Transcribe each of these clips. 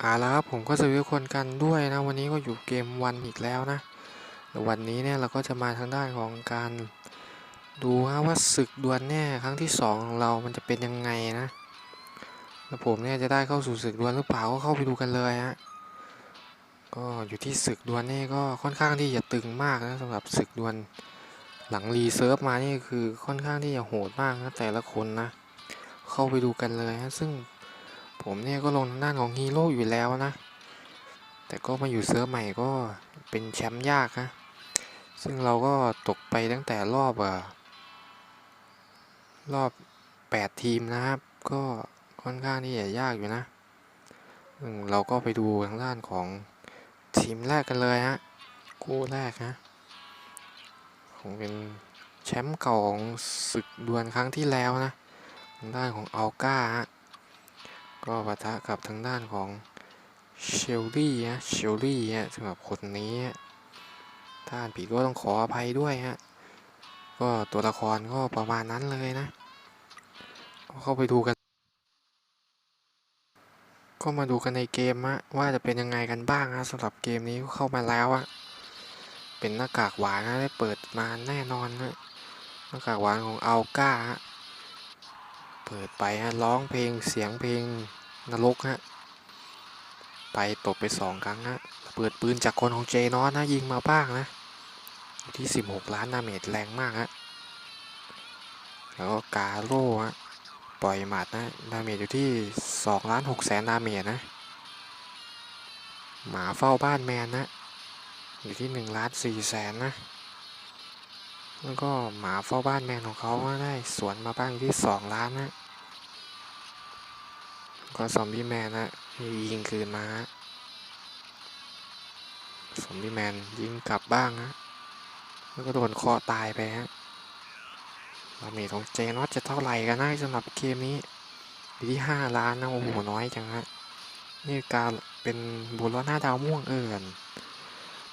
อ่าแล้วครับผมก็สวัสดีทุกคนกันด้วยนะวันนี้ก็อยู่เกมวันอีกแล้วนะแล้ววันนี้เนี่ยเราก็จะมาทางด้านของการดูฮะว่าศึกดวลเนี่ยครั้งที่สองของเรามันจะเป็นยังไงนะแล้วผมเนี่ยจะได้เข้าสู่ศึกดวลหรือเปล่าก็เข้าไปดูกันเลยฮะก็อยู่ที่ศึกดวลนี่ก็ค่อนข้างที่จะตึงมากนะสำหรับศึกดวลหลังรีเซิร์ฟมานี่คือค่อนข้างที่จะโหดมากนะแต่ละคนนะเข้าไปดูกันเลยฮะซึ่ง ผมเนี่ยก็ลงทางด้านของฮีโร่อยู่แล้วนะ แต่ก็มาอยู่เซิร์ฟใหม่ก็เป็นแชมป์ยากนะ ซึ่งเราก็ตกไปตั้งแต่รอบอะรอบ 8 ทีมนะครับ ก็ค่อนข้างที่จะยากอยู่นะ เราก็ไปดูทางด้านของทีมแรกกันเลยฮะ คู่แรกนะของเป็นแชมป์เก่าของศึกดวลครั้งที่แล้วนะ ทางด้านของอัลก้าฮะ ก็ปะทะกับทางด้านของเชลลี่ฮะเชลลี่ฮะสำหรับคนนี้ฮะถ้าอ่านผิดก็ต้องขออภัยด้วยฮะก็ตัวละครก็ประมาณนั้นเลยนะ ก็เข้าไปดูกัน ก็มาดูกันในเกมฮะว่าจะเป็นยังไงกันบ้างฮะสำหรับเกมนี้เข้ามาแล้วอะเป็นหน้ากากหวานนะได้เปิดมาแน่นอนนะหน้ากากหวานของอัลก้าฮะ เปิดไปฮะร้องเพลงเสียงเพลงนรกฮะไปตบไปสองครั้งฮะเปิดปืนจากคนของเจนอสนะยิงมาบ้างนะอยู่ที่ 16 ล้านดาเมจแรงมากฮะแล้วก็กาโร่ฮะปล่อยหมัดนะดาเมจอยู่ที่2ล้าน6แสนดาเมจนะหมาเฝ้าบ้านแมนนะอยู่ที่1ล้าน4แสนนะ แล้วก็หมาเฝ้าบ้านแมนของเขาก็ได้สวนมาบ้างที่สองล้านนะก็ซอมบี้แมนนะยิงคืนมาซอมบี้แมนยิงกลับบ้างนะแล้วก็โดนคาะตายไปฮะดามจของเจนอตจะเท่าไหร่กันนะสำหรับเกมนี้อยู่ที่ห้าล้านนะโอ้โหน้อยจังฮะนี่การเป็นบุรอดห้าดาวม่วงเอิญ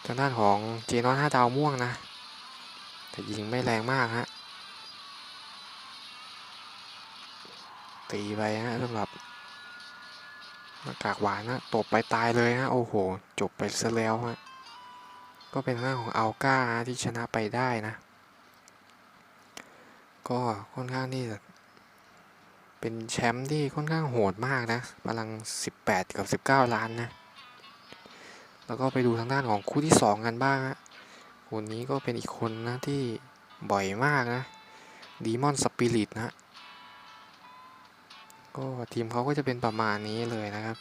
ทางด้านของเจนอตห้าดาวม่วงนะ แต่ยิงไม่แรงมากฮะ ตีไปฮะสำหรับหน้ากากหวานนะตบไปตายเลยฮะ โอ้โห จบไปซะแล้วฮะ ก็เป็นหน้าของอัลก้าที่ชนะไปได้นะ ก็ค่อนข้างที่จะเป็นแชมป์ที่ค่อนข้างโหดมากนะพลัง 18 กับ 19 ล้านนะ แล้วก็ไปดูทางด้านของคู่ที่ 2 กันบ้างฮะ คนนี้ก็เป็นอีกคนนะที่บ่อยมากนะดีมอนสปิริตนะ ก็ทีมเขาก็จะเป็นประมาณนี้เลยนะครับ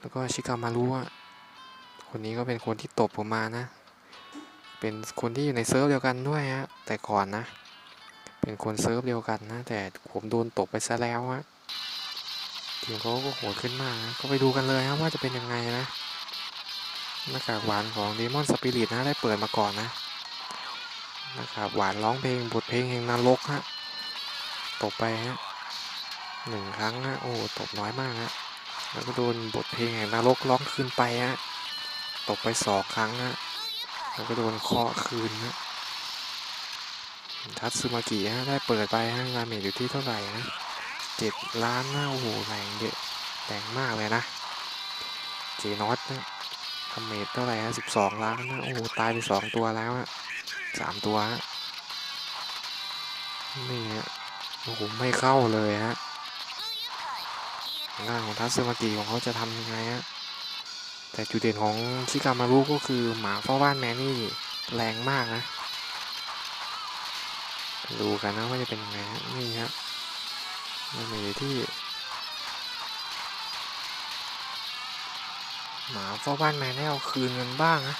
แล้วก็ชิคามารุอะคนนี้ก็เป็นคนที่ตบผมมานะ เป็นคนที่อยู่ในเซิร์ฟเดียวกันด้วยฮะ แต่ก่อนนะ เป็นคนเซิร์ฟเดียวกันนะ แต่ผมโดนตบไปซะแล้วฮะทีมเขาก็โหดขึ้นมากนะก็ไปดูกันเลยครับว่าจะเป็นยังไงนะ หน้ากากหวานของ Demon Spirit นะได้เปิดมาก่อนนะหน้ากากหวานร้องเพลงบทเพลงแห่งนรกฮะตบไปฮะหนึ่งครั้งฮะโอ้ตบน้อยมากฮะแล้วก็โดนบทเพลงแห่งนรกร้องคืนไปฮะตบไปสองครั้งฮะแล้วก็โดนเคาะคืนฮะทัตสึมากิฮะได้เปิดไปฮะดาเมจอยู่ที่เท่าไหร่นะเจ็ดล้านนะโอ้โหแรงเยอะแรงมากเลยนะ เจนอตนะ ทำเมตรเท่าไหร่ฮะสิบสองล้านนะ โอ้โห ตายไปสองตัวแล้วอะสามตัวฮะนี่ฮะ โอ้โห ไม่เข้าเลยฮะหน้าของทัศมากิของเขาจะทำยังไงฮะ แต่จุดเด่นของชิกามารุก็คือหมาเฝ้าบ้านแมนนี่แรงมากนะ ดูกันนะว่าจะเป็นยังไงฮะนี่ฮะมันมีที่ หมาเฝ้าบ้านแมนให้เอาคืนเงินบ้างนะ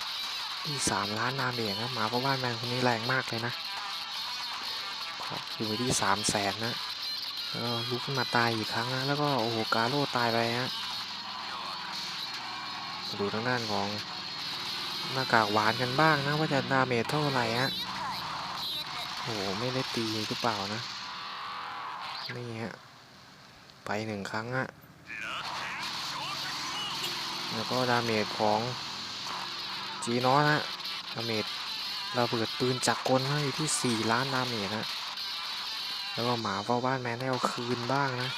ที่สามล้านดาเมจนะหมาเฝ้าบ้านแมนคนนี้แรงมากเลยนะอยู่ที่สามแสนนะลุกขึ้นมาตายอีกครั้งนะแล้วก็โอ้โหกาโร่ตายไปฮะดูทางด้านของหน้ากากหวานกันบ้างนะว่าจะดาเมจเท่าไหร่ฮะโอ้โหไม่ได้ตีหรือเปล่านะนี่ฮะไปหนึ่งครั้งฮะ แล้วก็ดาเมจของจีนอสฮะดาเมจเราเปิดปืนจักรกลนะอยู่ที่ 4 ล้านดาเมจนะแล้วก็หมาเฝ้าบ้านแมนได้เอาคืนบ้างนะ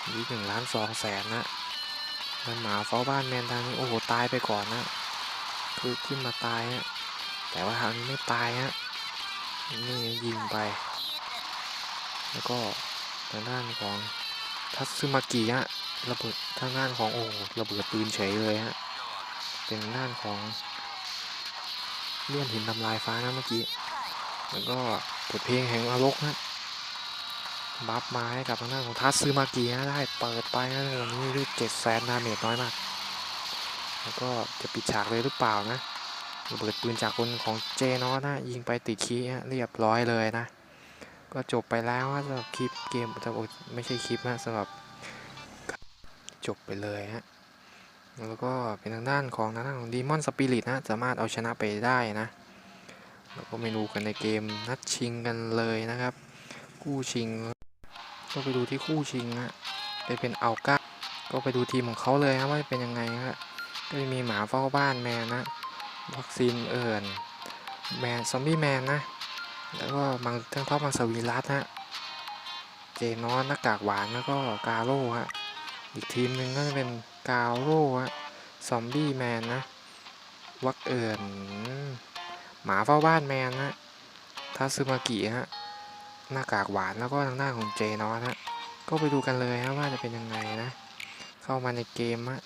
อยู่ที่หนึ่งล้านสองแสนนะแล้วหมาเฝ้าบ้านแมนทางนี้โอ้โหตายไปก่อนนะคือขึ้นมาตายฮะแต่ว่าทางนี้ไม่ตายฮะนี่ยิงไป แล้วก็ทางด้านของทัตสึมากิฮะ ระเบิดทางด้านของโอ้ระเบิดปืนเฉยเลยฮะเป็นด้านของเลื่อนหินทำลายฟ้านะเมื่อกี้แล้วก็บทเพลงแห่งอารกนะบัฟมาให้กับทางด้านของทัตซึมากินะได้เปิดไปนะวันนี้ด้วยเจ็ดแสนดาเมจน้อยมากแล้วก็จะปิดฉากเลยหรือเปล่านะระเบิดปืนจากคนของเจนอสนะยิงไปติดคีฮะเรียบร้อยเลยนะ ก็จบไปแล้วนะสำหรับคลิปเกมแต่ไม่ใช่คลิปนะสำหรับ จบไปเลยฮะแล้วก็เป็นทางด้านของทางด้านของดีมอนสปิริตนะ สามารถเอาชนะไปได้นะแล้วก็ไปดูกันในเกมนัดชิงกันเลยนะครับ คู่ชิง ก็ไปดูที่คู่ชิงนะเป็นเป็นอัลก้าก็ไปดูทีมของเขาเลยนะว่าเป็นยังไงฮะก็จะมีหมาเฝ้าบ้านแมนนะวัคซีนเอิญแมนซอมบี้แมนนะ แล้วก็มังทั้งท็อปมังสวิรัตฮะเจนอนหน้ากากหวานแล้วก็กาโร่ฮะ อีกทีมหนึ่งก็จะเป็นกาโร่ฮะซอมบี้แมนนะ วักเอิญหมาเฝ้าบ้านแมนนะทัซึมากิฮะ หน้ากากหวานแล้วก็ทางหน้าของเจนอสฮะ ก็ไปดูกันเลยฮะว่าจะเป็นยังไงนะ เข้ามาในเกมฮะ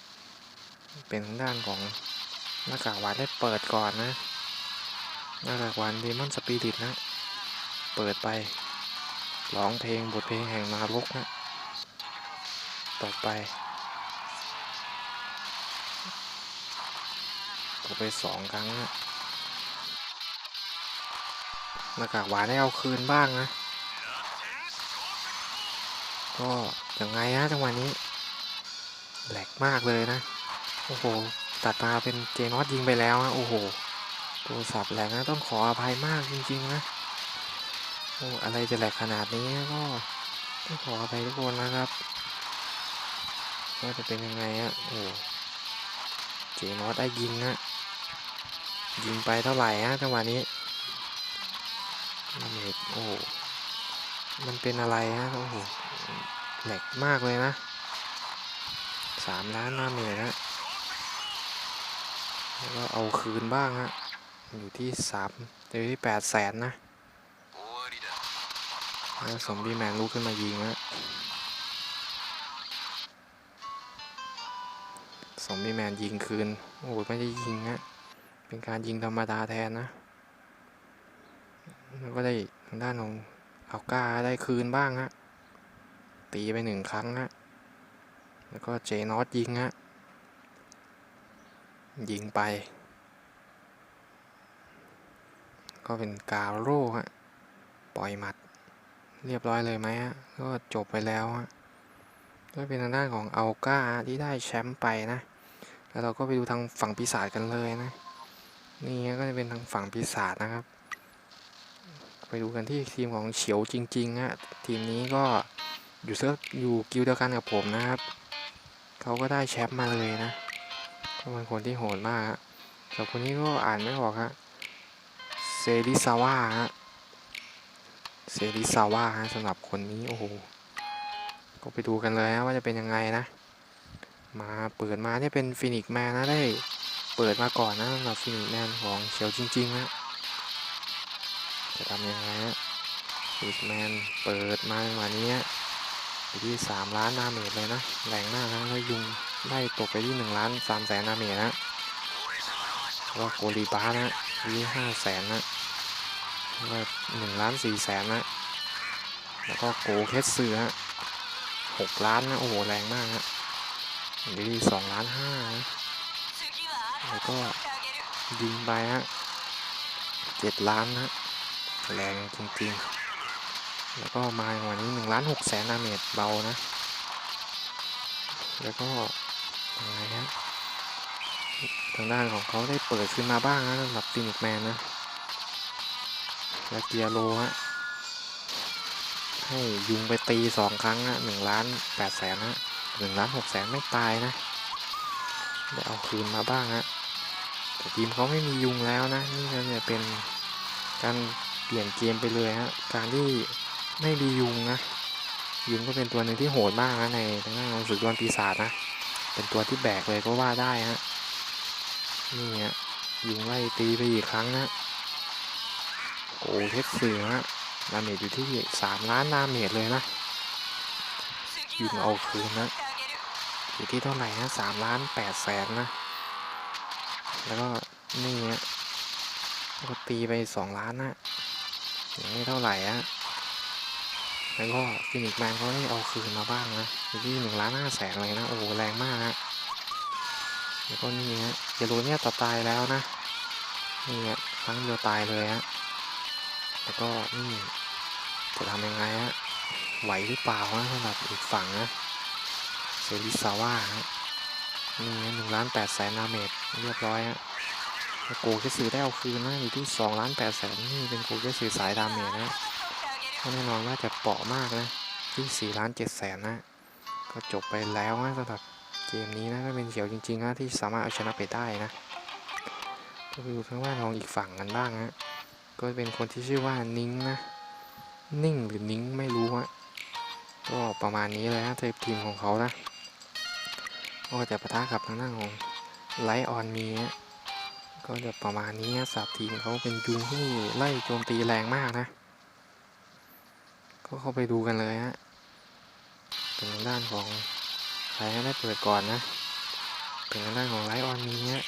เป็นทางด้านของหน้ากากหวานได้เปิดก่อนนะ หน้ากากหวานดีมอนสปิริตนะ เปิดไปร้องเพลงบทเพลงแห่งนรกนะ ต่อไป ต่อไปสองครั้งนะหน้ากากหวานได้เอาคืนบ้างนะ ก็ยังไงฮะจังหวะนี้ แหลกมากเลยนะ โอ้โห ตัดมาเป็นเจนอสยิงไปแล้วนะโอ้โหโทรศัพท์แหลกนะต้องขออภัยมากจริงๆนะโอ้อะไรจะแหลกขนาดนี้ก็ต้องขออภัยทุกคนนะครับ ว่าจะเป็นยังไงอะโอ้เจนอสได้ยิงอะยิงไปเท่าไหร่ฮะจังหวะนี้ดาเมจโอ้มันเป็นอะไรฮะโอ้โหแหลกมากเลยนะสามล้านดาเมจฮะแล้วก็เอาคืนบ้างฮะอยู่ที่สามอยู่ที่แปดแสนนะแล้วซอมบีแมนลุกขึ้นมายิงฮะ ซอมบี้แมนยิงคืน โอ้โหไม่ได้ยิงฮะเป็นการยิงธรรมดาแทนนะแล้วก็ได้ทางด้านของอัลก้าได้คืนบ้างฮะ ตีไปหนึ่งครั้งฮะ แล้วก็เจนอสยิงฮะ ยิงไป ก็เป็นกาโร่ฮะ ปล่อยหมัด เรียบร้อยเลยไหมฮะ ก็จบไปแล้วฮะก็เป็นทางด้านของอัลก้าที่ได้แชมป์ไปนะ แล้วเราก็ไปดูทางฝั่งปีศาจกันเลยนะ นี่ก็จะเป็นทางฝั่งปีศาจนะครับ ไปดูกันที่ทีมของเฉียวจริงๆฮะทีมนี้ก็อยู่เซิร์ฟอยู่กิลด์เดียวกันกับผมนะครับ เขาก็ได้แชมป์มาเลยนะก็เป็นคนที่โหดมากฮะแต่คนนี้ก็อ่านไม่ออกฮะเซริซาวะฮะเซริซาวะฮะสำหรับคนนี้โอ้โหก็ไปดูกันเลยนะว่าจะเป็นยังไงนะ มาเปิดมาเนี่ยเป็นฟินิกแมนนะได้เปิดมาก่อนนะสำหรับฟินิกแมนของเชียวจริงๆนะจะทำยังไงฮะฟินิกแมนเปิดมาวันนี้อยู่ที่สามล้านดาเมจเลยนะแรงมากนะแล้วยุงไล่ตกไปที่หนึ่งล้านสามแสนดาเมจนะแล้วก็โกลีบานะยี่ห้าแสนนะแล้วก็หนึ่งล้านสี่แสนนะ แล้วก็โกเคสเสือหกล้านนะ โอ้โห แรงมากฮะ อยู่ที่สองล้านห้าแล้วก็ยิงไปฮะเจ็ดล้านนะแรงจริงๆ แล้วก็มาวันนี้หนึ่งล้านหกแสนดาเมจเบานะ แล้วก็ยังไงฮะทางด้านของเขาได้เปิดขึ้นมาบ้างนะสำหรับฟินิกแมนนะ แล้วเกียร์โลฮะให้ยุงไปตีสองครั้งอะหนึ่งล้านแปดแสนฮะ หนึ่งล้านหกแสนไม่ตายนะได้เอาคืนมาบ้างฮะแต่ทีมเขาไม่มียุงแล้วนะ นี่ก็จะเป็นการเปลี่ยนเกมไปเลยฮะการที่ไม่มียุงนะยุงก็เป็นตัวหนึ่งที่โหดมากนะในทางด้านของศึกดวลปีศาจนะ เป็นตัวที่แบกเลยก็ว่าได้ฮะนี่ฮะยิงไล่ตีไปอีกครั้งนะโอ้เทสสื่อฮะดาเมจอยู่ที่สามล้านดาเมจเลยนะยิงเอาคืนนะ อยู่ที่เท่าไหร่ฮะสามล้านแปดแสนนะ แล้วก็นี่ฮะก็ตีไปสองล้านนะยังไม่เท่าไหร่ฮะแล้วก็ฟินิกแมนเขาได้เอาคืนมาบ้างนะอยู่ที่หนึ่งล้านห้าแสนเลยนะ โอ้โหแรงมากฮะแล้วก็นี่ฮะเจโรเนี่ยต่อตายแล้วนะนี่ฮะครั้งเดียวตายเลยฮะแล้วก็นี่จะทำยังไงฮะไหวหรือเปล่าฮะสำหรับอีกฝั่งนะ เซริซาว่าฮะนี่หนึ่งล้านแปดแสนดาเมจเรียบร้อยฮะโกเคสือได้เอาคืนนะอยู่ที่สองล้านแปดแสนนี่เป็นโกเคสือสายดาเมจนะก็แน่นอนว่าจะเปาะมากนะที่สี่ล้านเจ็ดแสนนะก็จบไปแล้วนะสำหรับเกมนี้นะก็เป็นเฉียวจริงๆนะที่สามารถเอาชนะไปได้นะก็ไปดูทางด้านของอีกฝั่งกันบ้างนะก็เป็นคนที่ชื่อว่านิ้งนะนิ่งหรือนิ้งไม่รู้ฮะก็ประมาณนี้เลยนะทีมของเขานะ ก็จะปะทะกับทางด้านของไลออนมีก็จะประมาณนี้ฮะสับทีมเขาเป็นยุงที่ไล่โจมตีแรงมากนะ ก็เข้าไปดูกันเลยฮะเป็นทางด้านของใครได้เปิดก่อนนะเป็นทางด้านของไลออนมีฮะ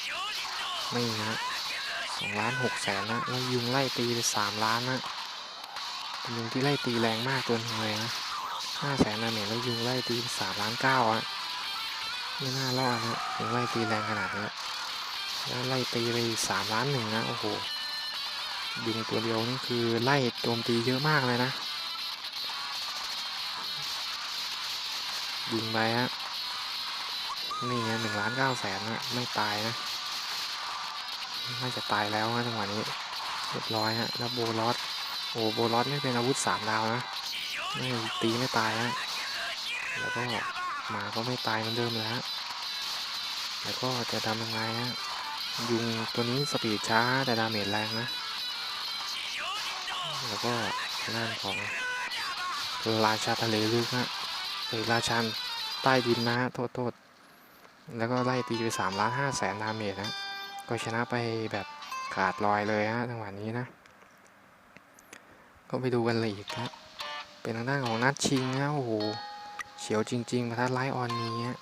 ไม่นะสองล้านหกแสนนะแล้วยุงไล่ตีไปสามล้านนะเป็นยุงที่ไล่ตีแรงมากตัวหนึงเลยนะห้าแสนนะเนี่ยแล้วยุงไล่ตีสามล้านเก้าอะ ไม่น่ารอดนะยุงไล่ตีแรงขนาดนี้แล้วไล่ตีไปสามล้านหนึ่งนะ โอ้โหยุงตัวเดียวนี่คือไล่โจมตีเยอะมากเลยนะยิงไปฮะ นี่ไงหนึ่งล้านเก้าแสนนะ ไม่ตายนะ น่าจะตายแล้วนะจังหวะนี้ เรียบร้อยฮะ แล้วโบลอสโอ้โบลอสไม่เป็นอาวุธสามดาวนะไม่ตีไม่ตายฮะแล้วก็หมาก็ไม่ตายเหมือนเดิมเลยฮะ แล้วก็จะทำยังไงฮะยุงตัวนี้สปีดช้าแต่ดาเมจแรงนะ แล้วก็ทางด้านของราชาทะเลลึกฮะหรือราชันใต้ดินนะฮะโทษโทษแล้วก็ไล่ตีไปสามล้านห้าแสนดาเมจนะก็ชนะไปแบบขาดลอยเลยฮะจังหวะนี้นะ ก็ไปดูกันเลยอีกครับเป็นทางด้านของนัดชิงนะโอ้โหเฉียวจริงๆมาทัดไลออนนี้ฮะ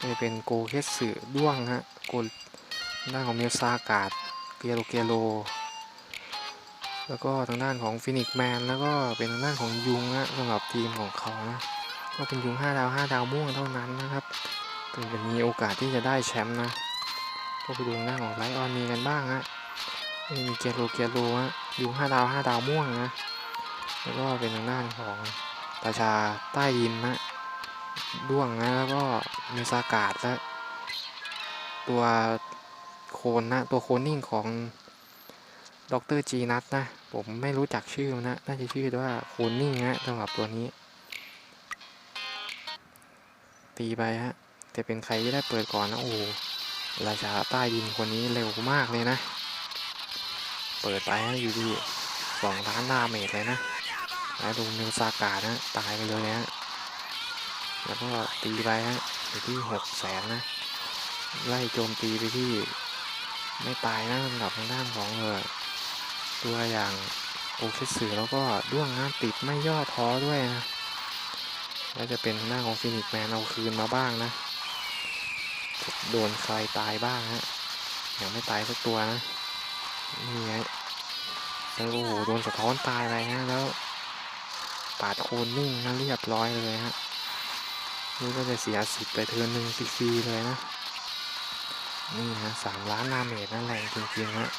จะเป็นโกเคสสึด้วงฮะโกทางด้านของเมลซากาดเกียโรเกียโรแล้วก็ทางด้านของฟินิกแมนแล้วก็เป็นทางด้านของยุงนะสำหรับทีมของเขานะก็เป็นยุง 5 ดาว 5 ดาวม่วงเท่านั้นนะครับถึงจะมีโอกาสที่จะได้แชมป์นะ ก็ไปดูทางด้านของไลออนมีกันบ้างฮะมีเกียโรเกียโรฮะยุง 5 ดาว 5 ดาวม่วงนะ แล้วก็เป็นทางด้านของราชาใต้ดินนะ ด้วงนะแล้วก็มีซากาดและตัวโคนนะ ตัวโคนนิ่งของดรจีนัทนะ ผมไม่รู้จักชื่อมันนะ น่าจะชื่อว่าโคนนิ่งนะสำหรับตัวนี้ ตีไปฮะจะเป็นใครที่ได้เปิดก่อนนะ โอ้ราชาใต้ดินคนนี้เร็วมากเลยนะ เปิดไปฮะอยู่ที่สองล้านดาเมจเลยนะแล้วดูเมลซากานะ ตายไปเลยฮะ แล้วก็ตีไปฮะอยู่ที่หกแสนนะ ไล่โจมตีไปที่ไม่ตายนะสำหรับทางด้านของเออตัวอย่างโอเคสือแล้วก็ด้วงนะติดไม่ย่อท้อด้วยนะแล้วจะเป็นทางด้าของฟินิกแมนเอาคืนมาบ้างนะ โดนใครตายบ้างฮะยังไม่ตายสักตัวนะนี่ไงแล้วโอ้โหโดนสะท้อนตายอะไรฮะแล้ว ปาดโคนนิ่งนะเรียบร้อยเลยฮะ นี่ก็จะเสียสิบไปเทือนหนึ่งฟรีๆเลยนะ นี่ฮะสามล้านดาเมจนั่นแรงจริงๆฮะ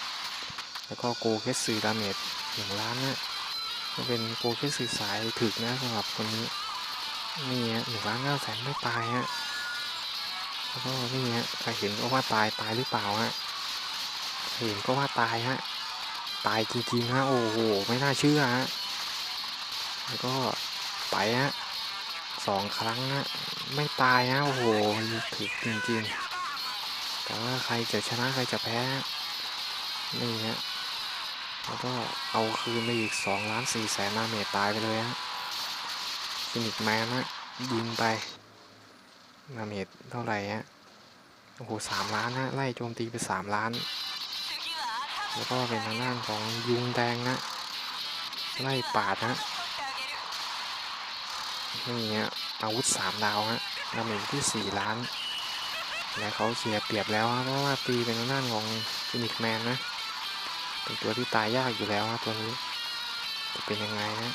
แล้วก็โกเคสซีดาเมจหนึ่งล้านนะก็เป็นโกเคสซีสายถึกนะสำหรับคนนี้ นี่ฮะหนึ่งล้านเก้าแสนไม่ตายฮะแล้วก็นี่ฮะใครเห็นก็ว่าตายตายหรือเปล่าฮะเห็นก็ว่าตายฮะตายจริงๆฮะโอ้โหไม่น่าเชื่อฮะแล้วก็ไปฮะ สองครั้งฮะไม่ตายฮะโอ้โหถึกจริงๆ แต่ว่าใครจะชนะใครจะแพ้ นี่ฮะแล้วก็เอาคืนไปอีกสองล้านสี่แสนดาเมจตายไปเลยฮะฟินิกแมนฮะยิงไปดาเมจเท่าไหร่ฮะโอ้โหสามล้านฮะไล่โจมตีไปสามล้าน แล้วก็เป็นทางด้านของยุงแดงนะไล่ปาดนะ นี่ฮะอาวุธสามดาวฮะดาเมจที่สี่ล้าน และเขาเสียเปรียบแล้วเพราะว่าตีเป็นทางด้านของฟินิกแมนนะ เป็นตัวที่ตายยากอยู่แล้วฮะตัวนี้จะเป็นยังไงฮะ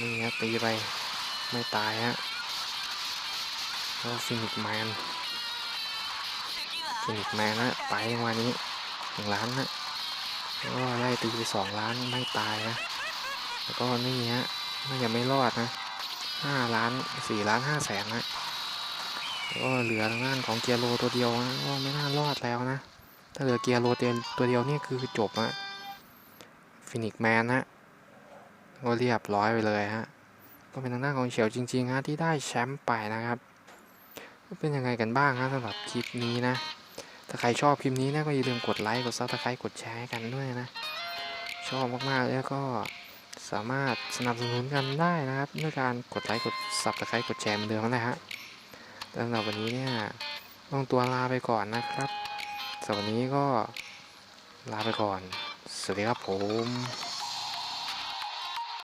นี่ฮะตีไปไม่ตายฮะแล้วฟินิกแมนฟินิกแมนนะไปจังหวะนี้หนึ่งล้านนะแล้วก็ไล่ตีไปสองล้านไม่ตายนะแล้วก็นี่ฮะน่าจะไม่รอดนะ ห้าล้านสี่ล้านห้าแสนนะก็เหลือทางด้านของเกียร์โลตัวเดียวนะก็ไม่น่ารอดแล้วนะ ถ้าเหลือเกียร์โลตัวตัวเดียวนี่คือจบอะฟินิกแมนนะก็เรียบร้อยไปเลยฮะก็เป็นทางด้านของเฉียวจริงๆฮะที่ได้แชมป์ไปนะครับก็เป็นยังไงกันบ้างฮะสำหรับคลิปนี้นะ ถ้าใครชอบคลิปนี้นะก็อย่าลืมกดไลค์กดซับสไครต์กดแชร์กันด้วยนะ ชอบมากๆแล้วก็ สามารถสนับสนุนกันได้นะครับด้วยการกดไลค์กดซับสไครต์กดแชร์เหมือนเดิมนะฮะแล้วสำหรับวันนี้เนี่ยต้องตัวลาไปก่อนนะครับสำหรับวันนี้ก็ลาไปก่อน สวัสดีครับผม